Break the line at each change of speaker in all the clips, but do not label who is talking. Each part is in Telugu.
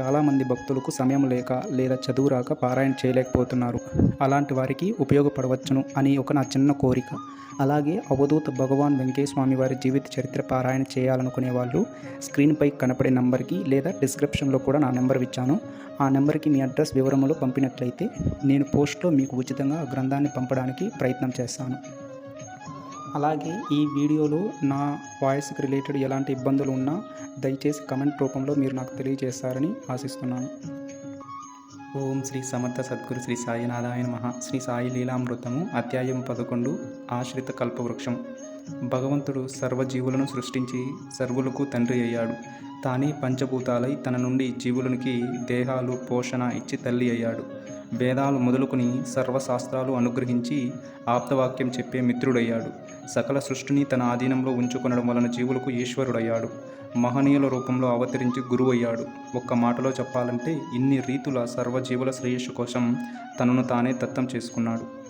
చాలామంది భక్తులకు సమయం లేక లేదా చదువు రాక పారాయణ చేయలేకపోతున్నారు. అలాంటి వారికి ఉపయోగపడవచ్చును అని ఒక నా చిన్న కోరిక. అలాగే అవధూత భగవాన్ వెంకయ్య స్వామి వారి జీవిత చరిత్ర పారాయణ చేయాలనుకునే వాళ్ళు స్క్రీన్పై కనపడే నంబర్కి లేదా డిస్క్రిప్షన్లో కూడా నా నెంబర్ ఇచ్చాను. ఆ నెంబర్కి మీ అడ్రస్ వివరములు పంపినట్లయితే నేను పోస్ట్లో మీకు ఉచితంగా ఆ గ్రంథాన్ని పంపడానికి ప్రయత్నం చేస్తాను. అలాగే ఈ వీడియోలో నా వాయిస్కి రిలేటెడ్ ఎలాంటి ఇబ్బందులు ఉన్నా దయచేసి కమెంట్ రూపంలో మీరు నాకు తెలియజేస్తారని ఆశిస్తున్నాను. ఓం శ్రీ సమర్థ సద్గురు శ్రీ సాయినాథాయన మహా శ్రీ సాయి లీలామృతము అధ్యాయం పదకొండు ఆశ్రిత కల్పవృక్షం. భగవంతుడు సర్వజీవులను సృష్టించి సర్వులకు తండ్రి అయ్యాడు. తానే పంచభూతాలై తన నుండి జీవులనికి దేహాలు పోషణ ఇచ్చి తల్లి అయ్యాడు. వేదాలు మొదలుకొని సర్వశాస్త్రాలు అనుగ్రహించి ఆప్తవాక్యం చెప్పే మిత్రుడయ్యాడు. సకల సృష్టిని తన ఆధీనంలో ఉంచుకొనడం వలన జీవులకు ఈశ్వరుడయ్యాడు. మహనీయుల రూపంలో అవతరించి గురువయ్యాడు. ఒక్క మాటలో చెప్పాలంటే ఇన్ని రీతుల సర్వజీవుల శ్రేయస్సు కోసం తనను తానే దత్తం చేసుకున్నాడు.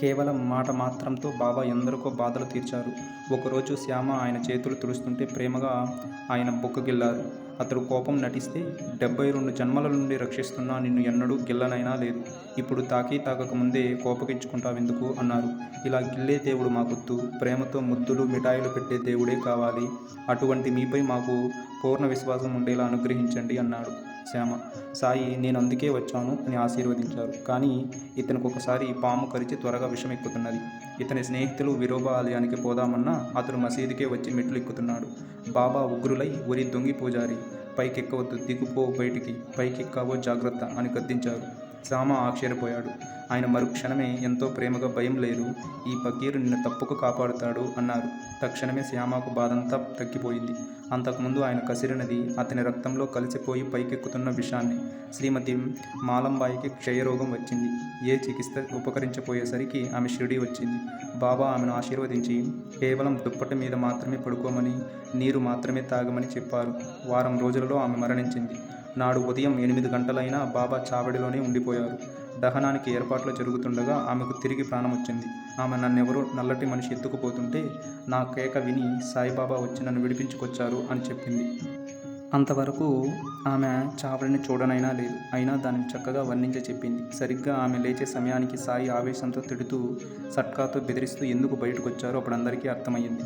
కేవలం మాట మాత్రంతో బాబా ఎందరికో బాధలు తీర్చారు. ఒకరోజు శ్యామ ఆయన చేతులు తుడుస్తుంటే ప్రేమగా ఆయన బొక్కగిల్లారు. అతడు కోపం నటిస్తే డెబ్బై రెండు జన్మల నుండి రక్షిస్తున్నా నిన్ను ఎన్నడూ గిల్లనైనా లేదు. ఇప్పుడు తాకి తాకక ముందే కోపగించుకుంటావెందుకు అన్నారు. ఇలా గిల్లే దేవుడు మాకొద్దు. ప్రేమతో ముద్దులు మిఠాయిలు పెట్టే దేవుడే కావాలి. అటువంటి మీపై మాకు పూర్ణ విశ్వాసం ఉండేలా అనుగ్రహించండి అన్నాడు. శ్యామ సాయి నేను అందుకే వచ్చాను అని ఆశీర్వదించారు. కానీ ఇతనికి ఒకసారి పాము కరిచి త్వరగా విషం ఎక్కుతున్నది. ఇతని స్నేహితులు విరోబా ఆలయానికి పోదామన్నా అతడు మసీదుకే వచ్చి మెట్లు ఎక్కుతున్నాడు. బాబా ఉగ్రులై ఉరి దొంగి పూజారి పైకెక్కవద్దు దిగుపో బయటికి. పైకెక్కావో జాగ్రత్త అని గద్దించారు. శ్యామ ఆశ్చర్యపోయాడు. ఆయన మరుక్షణమే ఎంతో ప్రేమగా భయం లేదు. ఈ పకీరు నిన్ను తప్పుకు కాపాడుతాడు అన్నారు. తక్షణమే శ్యామకు బాధంతా తగ్గిపోయింది. అంతకుముందు ఆయన కసిరినది అతని రక్తంలో కలిసిపోయి పైకెక్కుతున్న విషాన్ని. శ్రీమతి మాలంబాయికి క్షయరోగం వచ్చింది. ఏ చికిత్స ఉపకరించపోయేసరికి ఆమె షిరిడి వచ్చింది. బాబా ఆమెను ఆశీర్వదించి కేవలం దుప్పటి మీద మాత్రమే పడుకోమని నీరు మాత్రమే తాగమని చెప్పారు. వారం రోజులలో ఆమె మరణించింది. నాడు ఉదయం ఎనిమిది గంటలైనా బాబా చావడిలోనే ఉండిపోయారు. దహనానికి ఏర్పాట్లు జరుగుతుండగా ఆమెకు తిరిగి ప్రాణం వచ్చింది ఆమె నన్నెవరో నల్లటి మనిషి ఎత్తుకుపోతుంటే నా కేక విని సాయిబాబా వచ్చి నన్ను విడిపించుకొచ్చారు అని చెప్పింది. అంతవరకు ఆమె చావడిని చూడనైనా లేదు. అయినా దానిని చక్కగా వర్ణించి చెప్పింది. సరిగ్గా ఆమె లేచే సమయానికి సాయి ఆవేశంతో తిడుతూ సట్కాతో బెదిరిస్తూ ఎందుకు బయటకు వచ్చారో అప్పుడు అందరికీ అర్థమయ్యింది.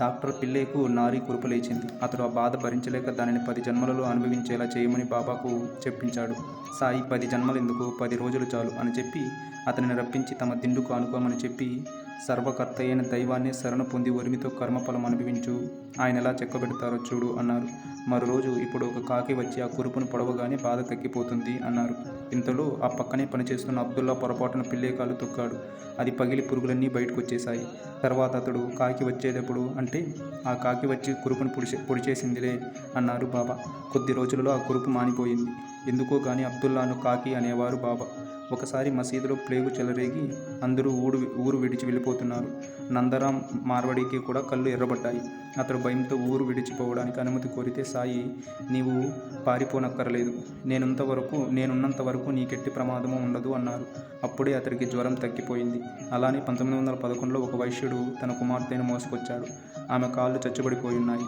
డాక్టర్ పిల్లేకు నారీ కురుపు లేచింది. అతడు ఆ బాధ భరించలేక దానిని పది జన్మలలో అనుభవించేలా చేయమని బాబాకు చెప్పించాడు. సాయి పది జన్మలు ఎందుకు పది రోజులు చాలు అని చెప్పి అతనిని రప్పించి తమ దిండుకు అనుకోమని చెప్పి సర్వకర్త అయిన దైవాన్ని శరణ పొంది ఒరిమితో కర్మఫలం అనుభవించు ఆయన ఎలా చెక్కబెడతారో చూడు అన్నారు. మరో రోజు ఇప్పుడు ఒక కాకి వచ్చి ఆ కురుపును పొడవగానే బాధ తగ్గిపోతుంది అన్నారు. ఇంతలో ఆ పక్కనే పనిచేస్తున్న అబ్దుల్లా పొరపాటున పిల్లేకాలు తొక్కాడు. అది పగిలి పురుగులన్నీ బయటకు వచ్చేశాయి తర్వాత అతడు కాకి వచ్చేటప్పుడు అంటే ఆ కాకి వచ్చి కురుపును పొడిచే పొడిచేసిందిలే అన్నారు బాబా. కొద్ది రోజులలో ఆ కురుపు మానిపోయింది. ఎందుకో కానీ అబ్దుల్లాను కాకి అనేవారు బాబా. ఒకసారి మసీదులో ప్లేగు చెలరేగి అందరూ ఊరు ఊరు విడిచి వెళ్ళిపోతున్నారు. నందరాం మార్వడికి కూడా కళ్ళు ఎర్రబడ్డాయి. అతడు భయంతో ఊరు విడిచిపోవడానికి అనుమతి కోరితే సాయి నీవు పారిపోనక్కర్లేదు. నేనుంత వరకు నేనున్నంత వరకు నీకెట్టి ప్రమాదము ఉండదు అన్నారు. అప్పుడే అతడికి జ్వరం తగ్గిపోయింది. అలానే పంతొమ్మిది వందల పదకొండులో ఒక వైశ్యుడు తన కుమార్తెను మోసుకొచ్చాడు. ఆమె కాళ్ళు చచ్చుబడిపోయున్నాయి.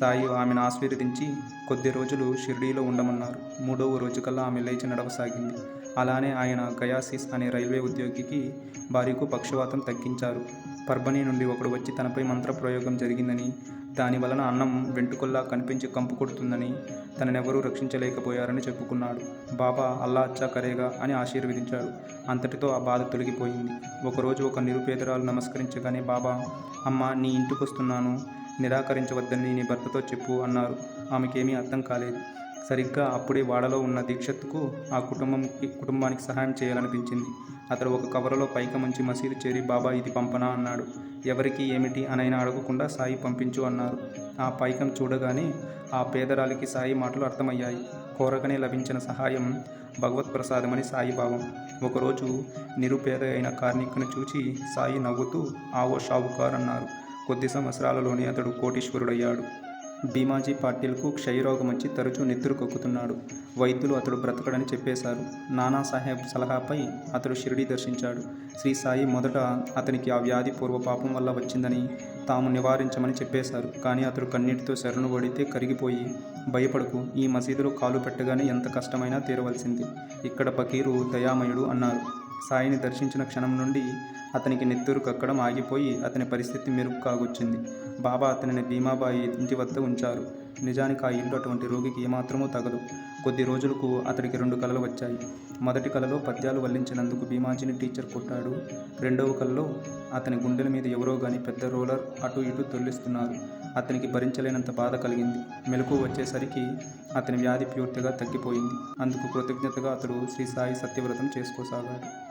సాయి ఆమెను ఆశీర్వదించి కొద్ది రోజులు షిర్డీలో ఉండమన్నారు. మూడవ రోజు కల్లా ఆమె లేచి నడవసాగింది. అలానే ఆయన గయాసిస్ అనే రైల్వే ఉద్యోగికి భార్యకు పక్షవాతం తగ్గించారు. పర్బనీ నుండి ఒకడు వచ్చి తనపై మంత్ర ప్రయోగం జరిగిందని దాని వలన అన్నం వెంట్రుకల్లా కనిపించి కంపు కొడుతుందని తననెవరూ రక్షించలేకపోయారని చెప్పుకున్నాడు. బాబా అల్లా అచ్చా కరేగా అని ఆశీర్వదించాడు అంతటితో ఆ బాధ తొలగిపోయింది. ఒకరోజు ఒక నిరుపేదరాలు నమస్కరించగానే బాబా అమ్మ నీ ఇంటికొస్తున్నాను. నిరాకరించవద్దని నీ భర్తతో చెప్పు అన్నారు. ఆమెకేమీ అర్థం కాలేదు. సరిగ్గా అప్పుడే వాడలో ఉన్న దీక్షత్తుకు ఆ కుటుంబంకి కుటుంబానికి సహాయం చేయాలనిపించింది. అతడు ఒక కవరలో పైక మంచి మసీదు చేరి బాబా ఇది పంపనా అన్నాడు. ఎవరికి ఏమిటి అనైనా అడగకుండా సాయి పంపించు అన్నారు. ఆ పైకం చూడగానే ఆ పేదరాలికి సాయి మాటలు అర్థమయ్యాయి. కోరకనే లభించిన సహాయం భగవత్ ప్రసాదమని సాయి భావం ఒకరోజు నిరుపేద అయిన కార్మికుని చూచి సాయి నవ్వుతూ ఆవో షావుకార్ అన్నారు. కొద్ది సంవత్సరాలలోనే అతడు కోటీశ్వరుడయ్యాడు. భీమాజీ పాటిల్కు క్షయరోగం వచ్చి తరచూ నెత్తురు కొక్కుతున్నాడు. వైద్యులు అతడు బ్రతకడని చెప్పేశారు. నానాసాహెబ్ సలహాపై అతడు షిరిడి దర్శించాడు. శ్రీ సాయి మొదట అతనికి ఆ వ్యాధి పూర్వపాపం వల్ల వచ్చిందని తాము నివారించమని చెప్పేశారు. కానీ అతడు కన్నీటితో శరణు పడితే కరిగిపోయి భయపడకు ఈ మసీదులో కాలు పెట్టగానే ఎంత కష్టమైనా తీరవలసింది. ఇక్కడ బకీరు దయామయుడు అన్నారు. సాయిని దర్శించిన క్షణం నుండి అతనికి నెత్తురు కక్కడం ఆగిపోయి అతని పరిస్థితి మెరుగు కాగొచ్చింది బాబా అతనిని భీమాబాయి ఇంటి వద్ద ఉంచారు. నిజానికి ఆ ఇల్లు అటువంటి రోగికి ఏమాత్రమూ తగదు. కొద్ది రోజులకు అతడికి రెండు కళలు వచ్చాయి. మొదటి కలలో పద్యాలు వల్లించినందుకు భీమాజీని టీచర్ కొట్టాడు. రెండవ కలలో అతని గుండెల మీద ఎవరో గాని పెద్ద రోలర్ అటు ఇటు తొల్లిస్తున్నారు. అతనికి భరించలేనంత బాధ కలిగింది. మెలకు వచ్చేసరికి అతని వ్యాధి పూర్తిగా తగ్గిపోయింది. అందుకు కృతజ్ఞతగా అతడు శ్రీ సాయి సత్యవ్రతం చేసుకోసాగాడు.